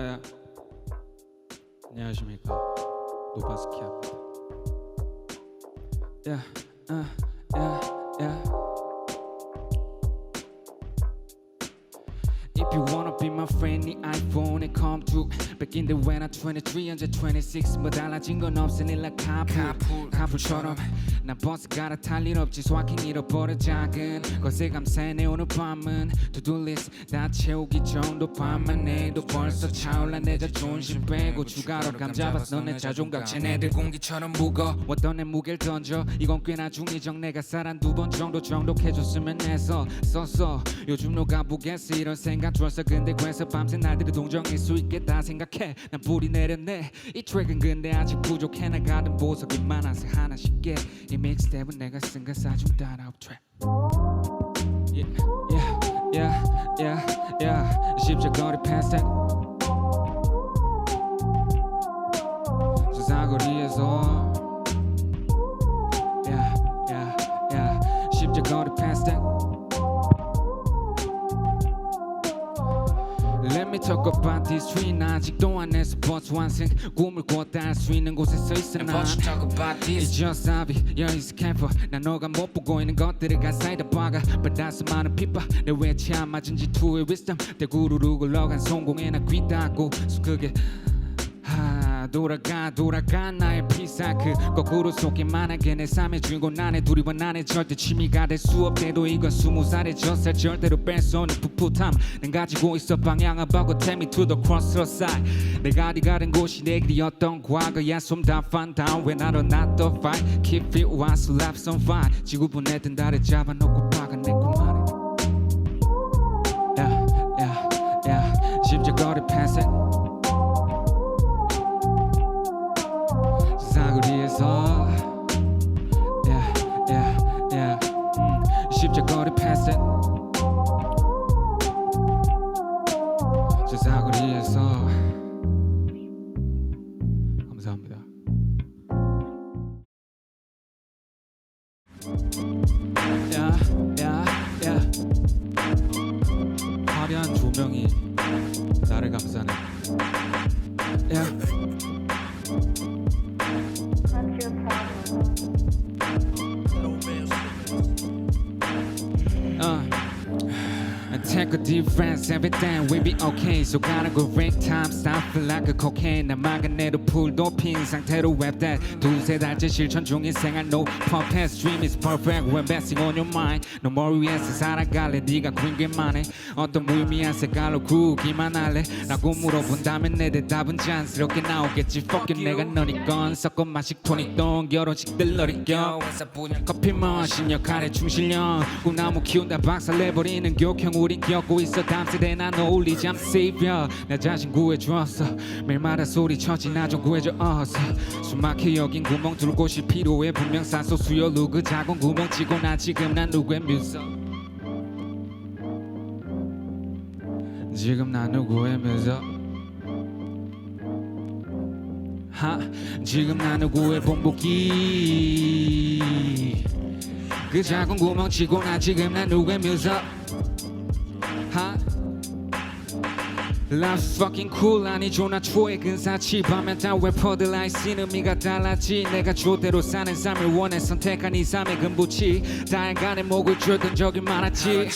에, 안녕하십니까 노바스키아입니다. 야, 아, 야, 야. If you wanna be my friend, 네 iPhone 에 come to Back in the when I'm 23, 언제 26 뭐 달라진 건 없으니 like 카풀. 카풀처럼. 난 버스 갈아 탈 일 없지. 소확행 잃어버려 작은. 것에 감사해 오늘 밤은. To-do list 다 채우기 정도 밤만 해도 벌써 차올라 내 자존심 빼고 추가로 감 잡았어 너네 자존감. 쟤네들 공기처럼 무거웠던 내 무게를 던져. 이건 꽤나 중의적. 내가 살한 두 번 정도 정독해줬으면 해서 썼어. 요즘 누가 보겠어. 이런 생각 들었어. 근데 그래서 밤새 날들이 동정일 수 있겠다 생각해. 난 뿌리 내렸네. 이 트랙은 근데 아직 부족해. 나가던 보석이 많아서 하나씩 깨이 믹스텝은 내가 쓴 가사 중 따라업 트랙. Yeah. 십자거리 패스 저 사거리에서 This street 아직도 안에서 버스 완성 꿈을 꿨다 할 수 있는 곳에 서 있어 난 Won't you talk about this? It's just obvious, yeah, it's camper 난 너가 못 보고 있는 것들을 가사에 다 박아 받아서 많은 피파 내 외치 안 맞은 지투의 wisdom 대구르르 굴러간 성공에 나귀 닫고 수크게 하 돌아가 돌아가. 나의 피사크 거꾸로 속기만 하게 내 삶의 주인공 나네 두리번 나네 절대 취미가 될 수 없대도 이건 스무 살의 젖살 절대로 없는 풋풋함. 난 가지고 있어 방향을 바꿔 take me to the crossroadside 내가 네 가는 곳이 내 길이었던 과거야? fan down when I don't not the fight. Keep it one so left on fire 지구본에 달을 잡아놓고 박아 내 꿈 안에 yeah, yeah, yeah. 십자거리 패스 friends. Breath, everything will be okay. So gotta go break time, stop feel like a cocaine. 나 막아내도 풀 높인 상태로 web that. 두세 달째 실천 중인 생활, no purpose. Dream is perfect when besting on your mind. 너 머리 위에서 살아갈래, 네가 게 많네. 어떤 무의미한 색깔로 구우기만 할래. 라고 물어본다면 내 대답은 자연스럽게 나오겠지. Fuck you, 내가 너니건 섞어 마식 토닉 동 결혼식들 너리 겨. 커피 머신 역할에 충실령 꿈나무 키운다 박살내버리는 격형 우린 겪고 있어 담 세대 난 어울리지 I'm savior. 내 자신 구해주었어. 매일마다 소리쳐지 나좀 구해줘 어서 숨막혀 여긴 구멍 뚫을 곳이 필요해. 분명 산소 수혈로 그 작은 구멍 치고 나 지금 난 누구의 뮤서 지금 난 누구의 뮤서 하 지금 난 누구의 본보기? 그 작은 구멍 치고 나 지금 난 누구의 뮤서 Life's fucking cool 아니죠 나 초의 근사치 밤에 다 래퍼들 아이씨는 의미가 달랐지. 내가 조대로 사는 삶을 원해 선택한 이 삶의 근부치. 다양간의 목을 줄던 적이 많았지.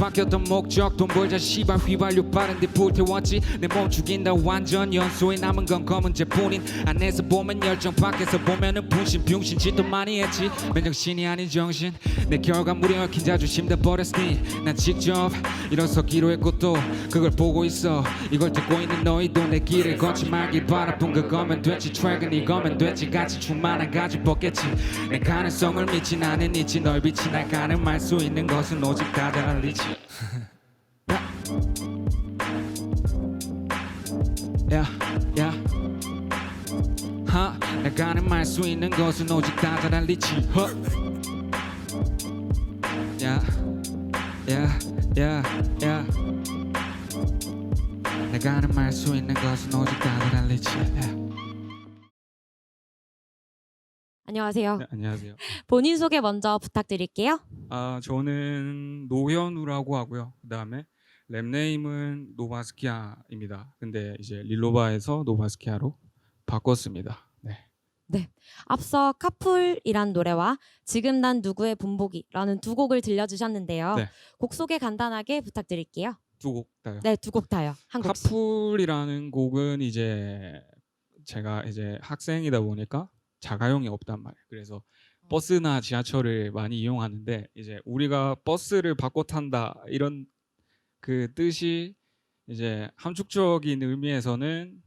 바뀌었던 목적 돈 벌자 시발 휘발유 빠른데 불태웠지. 내 몸 죽인다 완전 연소에 남은 건 검은 제뿐인 안에서 보면 열정 밖에서 보면은 분신 병신 짓도 많이 했지. 맨정신이 아닌 정신 내 결과물이 얽힌 자존심 다 버렸으니 난 직접 일어서기로 했고 또 그걸 보고 있어 이걸 듣고 있는 너희도 내 길을 말길 바라본 그거면 됐지 트랙은 이거면 됐지 같이 충만한 가지 벗겠지 내 가능성을 믿진 않은 이치 널 비치 날 가늠할 수 있는 것은 오직 다다란 리치 야, 야. 하, 나 가늠할 수 있는 것은 오직 다다란 리치. 허. 야, 야, 야, 야. 나 가늠할 수 있는 것은 오직 리치. 야. 안녕하세요. 네, 안녕하세요. 본인 소개 먼저 부탁드릴게요. 아, 저는 노현우라고 하고요. 그다음에 랩 네임은 노바스키아입니다. 근데 이제 릴로바에서 노바스키아로 바꿨습니다. 네. 앞서 카풀이란 노래와 지금 난 누구의 분복이라는 두 곡을 들려주셨는데요. 네. 곡 소개 간단하게 부탁드릴게요. 두 곡 다요. 네, 두 곡 다요. 한 곡씩. 카풀이라는 곡은 이제 제가 이제 학생이다 보니까 자가용이 없단 말이에요. 그래서 버스나 지하철을 많이 이용하는데 이제 우리가 버스를 바꿔 탄다 이런 그 뜻이 이제 함축적인 의미에서는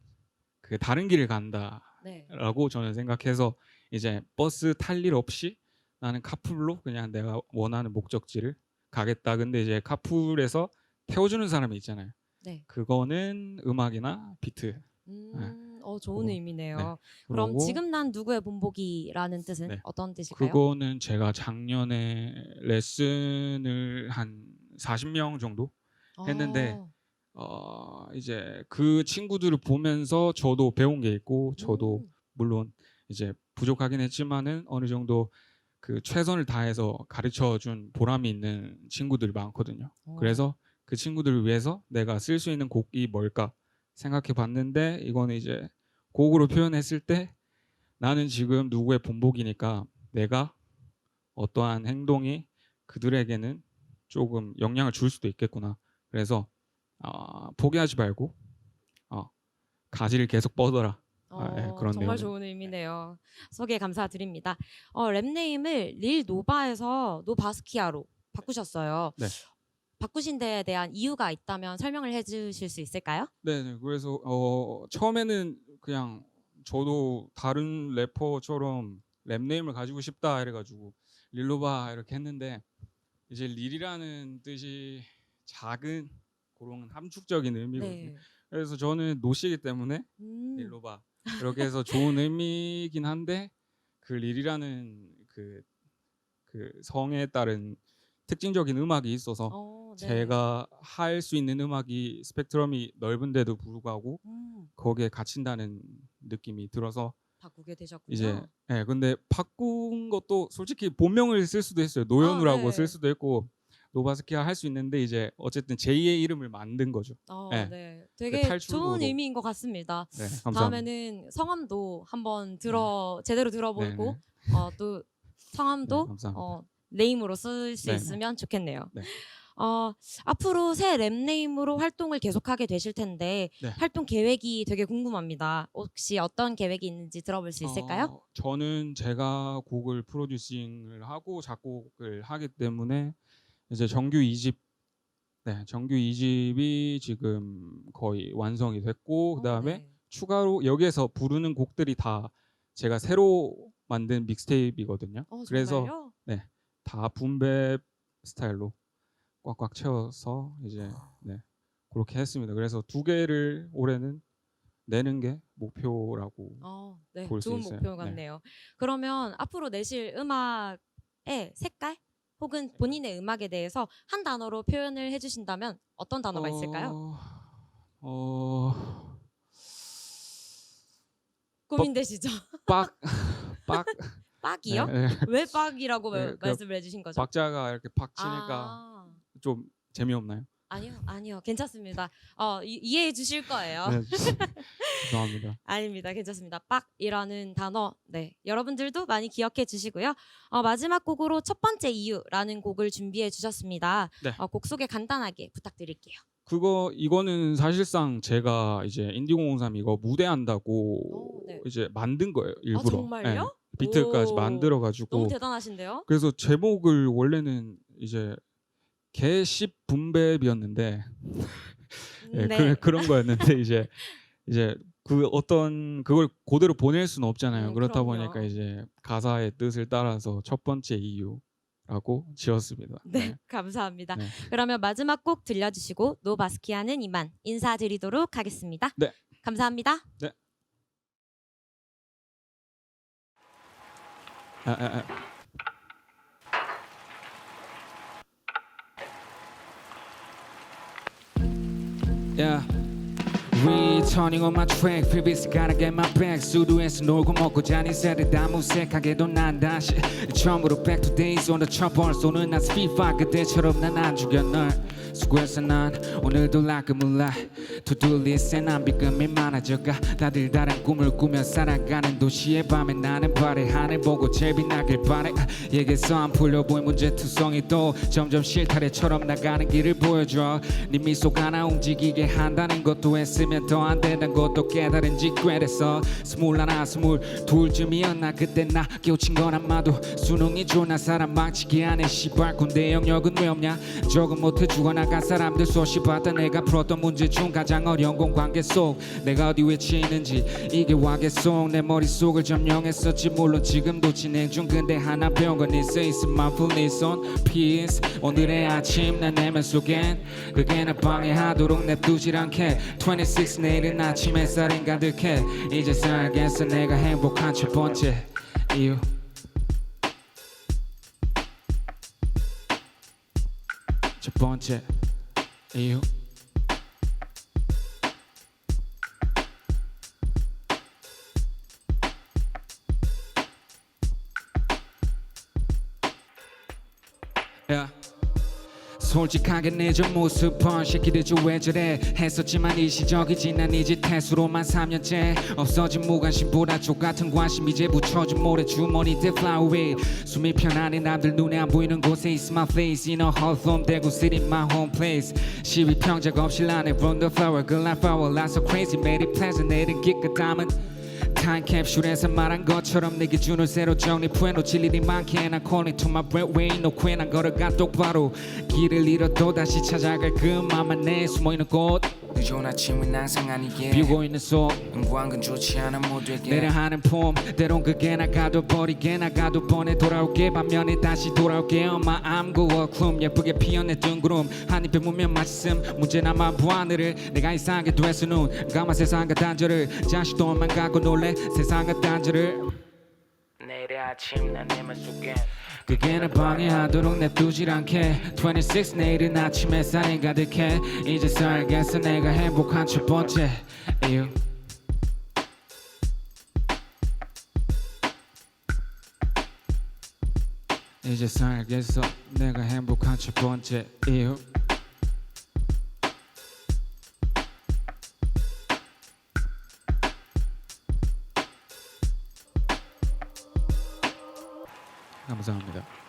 그 다른 길을 간다라고 네. 저는 생각해서 이제 버스 탈 일 없이 나는 카풀로 그냥 내가 원하는 목적지를 가겠다. 근데 이제 카풀에서 태워주는 사람이 있잖아요. 네. 그거는 음악이나 비트. 음, 어 좋은 그거. 의미네요. 네. 그럼 그러고 지금 난 누구의 분복이라는 뜻은 네. 어떤 뜻일까요? 그거는 제가 작년에 레슨을 한 40명 정도 했는데 어, 어 이제 그 친구들을 보면서 저도 배운 게 있고 저도 음, 물론 이제 부족하긴 했지만은 어느 정도 그 최선을 다해서 가르쳐 준 보람이 있는 친구들이 많거든요. 어. 그래서 그 친구들을 위해서 내가 쓸 수 있는 곡이 뭘까 생각해 봤는데 이거는 이제 곡으로 표현했을 때 나는 지금 누구의 본복이니까 내가 어떠한 행동이 그들에게는 조금 영향을 줄 수도 있겠구나. 그래서 어, 포기하지 말고 어, 가지를 계속 뻗어라. 아, 네, 어, 그런 정말 내용이에요. 좋은 의미네요. 소개 감사드립니다. 어, 랩 네임을 릴 노바에서 노바스키아로 바꾸셨어요. 네. 바꾸신 데에 대한 이유가 있다면 설명을 해주실 수 있을까요? 네, 네. 그래서 어, 처음에는 그냥 저도 다른 래퍼처럼 랩 네임을 가지고 싶다 이래가지고 릴로바 이렇게 했는데 이제 릴이라는 뜻이 작은 그런 함축적인 의미거든요. 네. 그래서 저는 노시기 때문에 음, 릴로바 이렇게 해서 좋은 의미이긴 한데 그 릴이라는 그, 그 성에 따른 특징적인 음악이 있어서 어, 네. 제가 할 수 있는 음악이 스펙트럼이 넓은데도 불구하고 음, 거기에 갇힌다는 느낌이 들어서 바꾸게 되셨군요. 이제 예 근데 바꾼 것도 솔직히 본명을 쓸 수도 있어요 노현우라고 네. 쓸 수도 있고 노바스키아 할 수 있는데 이제 어쨌든 제2의 이름을 만든 거죠. 어, 네. 네. 되게 탈출구로. 좋은 의미인 것 같습니다. 네 감사합니다. 다음에는 성함도 한번 들어 제대로 들어보고 네, 어, 또 성함도 네, 감사합니다. 어, 네임으로 쓸수 네, 네. 있으면 좋겠네요. 네. 어, 앞으로 새 랩 네임으로 활동을 계속하게 되실 텐데 네. 활동 계획이 되게 궁금합니다. 혹시 어떤 계획이 있는지 들어볼 수 있을까요? 어, 저는 제가 곡을 프로듀싱을 하고 작곡을 하기 때문에 이제 정규 2집 네, 정규 2집이 지금 거의 완성이 됐고 그다음에 어, 네. 추가로 여기에서 부르는 곡들이 다 제가 새로 만든 믹스테이프이거든요. 어, 그래서 정말요? 다 분배 스타일로 꽉꽉 채워서 이제 네, 그렇게 했습니다. 그래서 두 개를 올해는 내는 게 목표라고 어, 네, 볼수 좋은 있어요. 목표 네. 같네요. 그러면 앞으로 내실 음악의 색깔 혹은 본인의 음악에 대해서 한 단어로 표현을 해주신다면 어떤 단어가 있을까요? 어, 고민되시죠? 빡, 빡, 빡이요? 네, 네. 왜 빡이라고 네, 말- 그 말씀을 해주신 거죠? 박자가 이렇게 팍 치니까 아, 좀 재미없나요? 아니요, 아니요, 괜찮습니다. 어, 이, 이해해 주실 거예요. 네, 죄송합니다. 아닙니다. 괜찮습니다. 빡이라는 단어, 네 여러분들도 많이 기억해 주시고요. 어, 마지막 곡으로 첫 번째 이유라는 곡을 준비해 주셨습니다. 네. 어, 곡 소개 간단하게 부탁드릴게요. 그거 이거는 사실상 제가 이제 인디고03 이거 무대 한다고 오, 네. 이제 만든 거예요 일부러. 아 정말요? 네, 비트까지 오, 만들어 가지고 너무 대단하신데요. 그래서 제목을 원래는 이제 개십 분배비였는데 예, 네. 그, 그런 거였는데 이제 이제 그 어떤 그걸 그대로 보낼 수는 없잖아요. 음, 그렇다 그럼요. 보니까 이제 가사의 뜻을 따라서 첫 번째 이유라고 지었습니다. 네, 감사합니다. 네. 그러면 마지막 곡 들려주시고 노바스키아는 이만 인사드리도록 하겠습니다. 네. 감사합니다. 아, 아, 아. Yeah. Returning on my track previous gotta get my back 수두에서 놀고 먹고 잔인 세대 다 무색하게도 난 다시 처음으로 back to days on the chopper 쏘는 나 speed fire 그때처럼 난 안 죽여 널 수고했어 난 오늘도 to-do list에 난 비금이 많아져가. 다들 다른 꿈을 꾸며 살아가는 도시의 밤에 나는 발에 하늘 보고 제일 빛나길 바래. 얘기해서 안 풀려 보인 문제투성이 또 점점 실타래처럼 나가는 길을 보여줘. 네 미소가 나 움직이게 한다는 것도 했으면 더 안 된다는 것도 깨달은 지꽤 됐어. 스물 하나 스물 둘쯤이었나? 그때 나 깨우친 건 아마도 수능이 존나? 사람 망치기 안해 시발 군대 영역은 왜 없냐? 조금 못해 죽어나 간 사람들 소시 봤다 내가 풀었던 문제 중 가장 어려운 공관계 속. 내가 어디 위치에 있는지 이게 와겠속. 내 머릿속을 점령했었지. 물론 지금도 진행 중. 근데 하나 배운 건 있어. 있어 mindfulness on peace. 오늘의 아침 난 내면 속엔 그게 나 방해하도록 냅두질 않게 26 내일은 아침 햇살엔 가득해. 이제 살겠어. 내가 행복한 첫 번째 이유. 첫 번째 이 솔직하게 내저 모습은 새끼들 저왜 저래 했었지만 일시적이지 난 이제 태수로만 3년째 없어진 무관심보다 족같은 관심 이제 붙여진 모래 주머니 대 fly away 숨이 편안해 남들 눈에 안 보이는 곳에 is my face in a hawthorne 대구 city my home place 시위 평작 없이 란에 run the flower girl I flower lots so crazy made it pleasant 내린 기껏 담은 타임캡슐에서 말한 것처럼 내게 준을 새로 정리해 놓칠 일이 많게 난 calling to my brain 놓고 난 걸어가 똑바로 길을 잃어도 다시 찾아갈 그 맘만 내 숨어있는 곳 늦은 아침은 항상 아니게. 비우고 있는 속 음광은 좋지 않아 모두에게. 내려 하는 폼. 때론 그게 나가도 버리게 나가도 번에 돌아올게. 반면에 다시 돌아올게. 엄마 go 클룸 예쁘게 피어내 뜬구름 한 입에 무면 맛있음. 문제나마 부하늘을 내가 이상하게 됐어 눈 감아 세상과 단절을. 자식도만 갖고 놀래. 세상과 단절을. 내일의 아침 난내 맘 속에 그게 날 방해하도록 냅두질 않게. 26 내일은 아침 햇살에 가득해. 이제 살겠어 내가 행복한 첫 번째. 이유 이제 살겠어 내가 행복한 첫 번째. 이유 감사합니다.